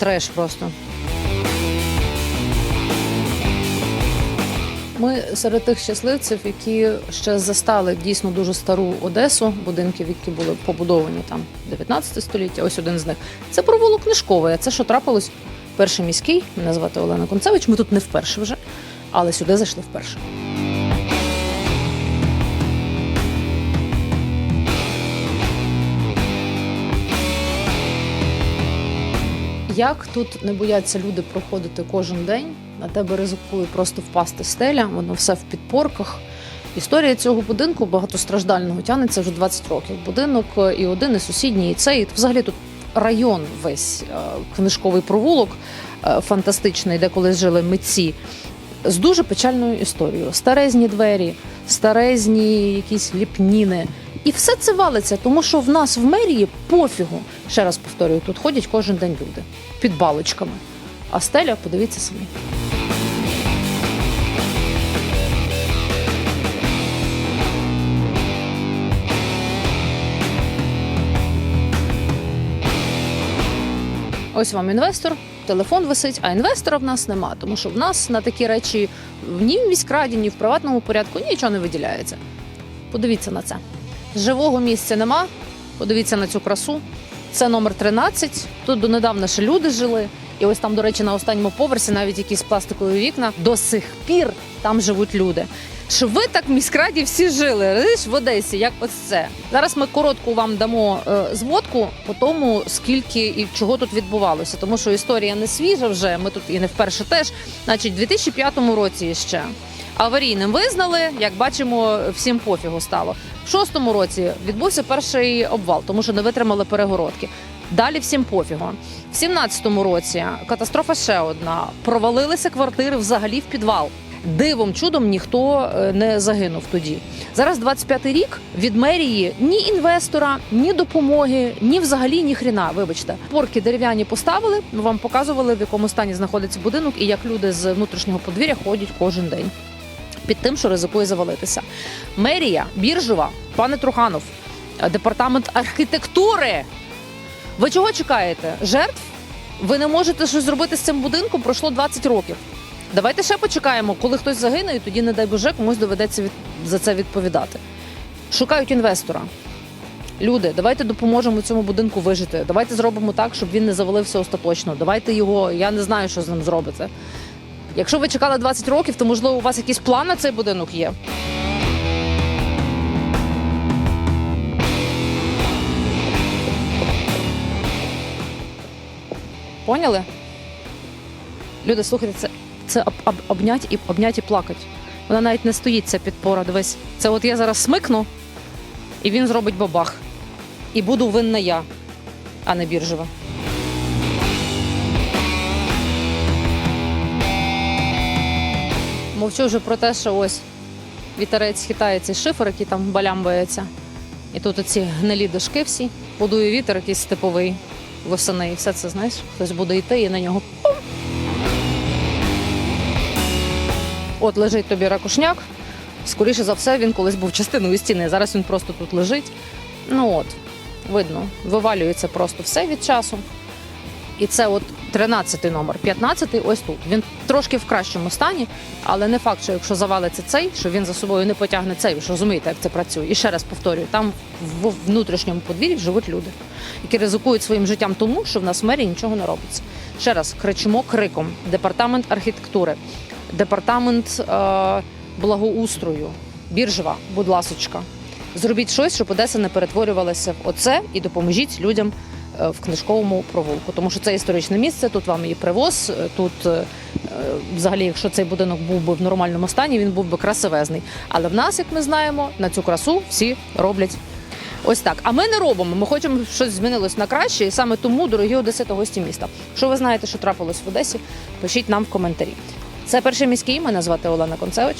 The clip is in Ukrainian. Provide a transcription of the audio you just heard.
треш просто. Ми серед тих щасливців, які ще застали дійсно дуже стару Одесу, будинків, які були побудовані там 19 століття. Ось один з них. Це провулок книжковий. Це що трапилось? Перший міський. Мене звати Олена Концевич. Ми тут не вперше вже, але сюди зайшли вперше. Як тут не бояться люди проходити кожен день? На тебе ризикує просто впасти стеля, воно все в підпорках. Історія цього будинку багатостраждального тягнеться вже 20 років. Будинок і один, і сусідній, і цей. Взагалі тут район весь е, книжковий провулок е, фантастичний, де колись жили митці. З дуже печальною історією. Старезні двері, старезні якісь ліпніни. І все це валиться, тому що в нас в мерії пофігу. Ще раз повторюю, тут ходять кожен день люди під балочками. А стеля, подивіться самі. Ось вам інвестор, телефон висить, а інвестора в нас нема, тому що в нас на такі речі ні в міськраді, ні в приватному порядку нічого не виділяється. Подивіться на це. Живого місця нема. Подивіться на цю красу. Це номер 13. Тут донедавна ще люди жили. І ось там, до речі, на останньому поверсі навіть якісь пластикові вікна. До сих пір там живуть люди. Щоб ви так в міськраді всі жили, розумієш, в Одесі, як ось це. Зараз ми коротку вам дамо е, зводку по тому, скільки і чого тут відбувалося. Тому що історія не свіжа вже. Ми тут і не вперше теж. Значить, у 2005 році ще аварійним визнали. Як бачимо, всім пофігу стало. В шостому році відбувся перший обвал, тому що не витримали перегородки. Далі всім пофігу. В 17-му році катастрофа ще одна. Провалилися квартири взагалі в підвал. Дивом чудом ніхто е, не загинув тоді. Зараз 25-й рік від мерії ні інвестора, ні допомоги, ні взагалі ні хріна. Вибачте, порки дерев'яні поставили. Ми вам показували в якому стані знаходиться будинок і як люди з внутрішнього подвір'я ходять кожен день під тим, що ризикує завалитися. Мерія, біржова, пане Труханов, департамент архітектури. Ви чого чекаєте? Жертв? Ви не можете щось зробити з цим будинком? Пройшло 20 років. Давайте ще почекаємо, коли хтось загине, і тоді, не дай Боже, комусь доведеться від... за це відповідати. Шукають інвестора. Люди, давайте допоможемо цьому будинку вижити. Давайте зробимо так, щоб він не завалився остаточно. Давайте його, я не знаю, що з ним зробите. Якщо ви чекали 20 років, то можливо у вас якийсь план на цей будинок є. Поняли? Люди, слухайте, це, це об, об, обнять і обнять і плакать. Вона навіть не стоїть ця підпора. Дивись. Це от я зараз смикну, і він зробить бабах. І буду винна я, а не біржева. Мовчу вже про те, що ось вітерець хитає цей шифер, який там балямбається. І тут оці гнилі дошки всі. Будує вітер якийсь степовий восени. І все це, знаєш, хтось буде йти і на нього От лежить тобі ракушняк. Скоріше за все, він колись був частиною стіни. Зараз він просто тут лежить. Ну от, видно, вивалюється просто все від часу. І це от 13 номер, 15 ось тут. Він трошки в кращому стані, але не факт, що якщо завалиться цей, що він за собою не потягне цей. Ви ж розумієте, як це працює. І ще раз повторюю: там в внутрішньому подвір'ї живуть люди, які ризикують своїм життям тому, що в нас в мері нічого не робиться. Ще раз кричимо криком: департамент архітектури, департамент е- благоустрою, біржева, будь ласочка. Зробіть щось, щоб Одеса не перетворювалася в оце і допоможіть людям е, в книжковому провулку. Тому що це історичне місце, тут вам і привоз. е, Тут взагалі, якщо цей будинок був би в нормальному стані, він був би красивезний. Але в нас, як ми знаємо, на цю красу всі роблять. Ось так. А ми не робимо. Ми хочемо, щоб щось змінилось на краще, і саме тому, дорогі одесити, гості міста. Якщо ви знаєте, що трапилось в Одесі, пишіть нам в коментарі. Це перший міський. Мене звати Олена Концевич.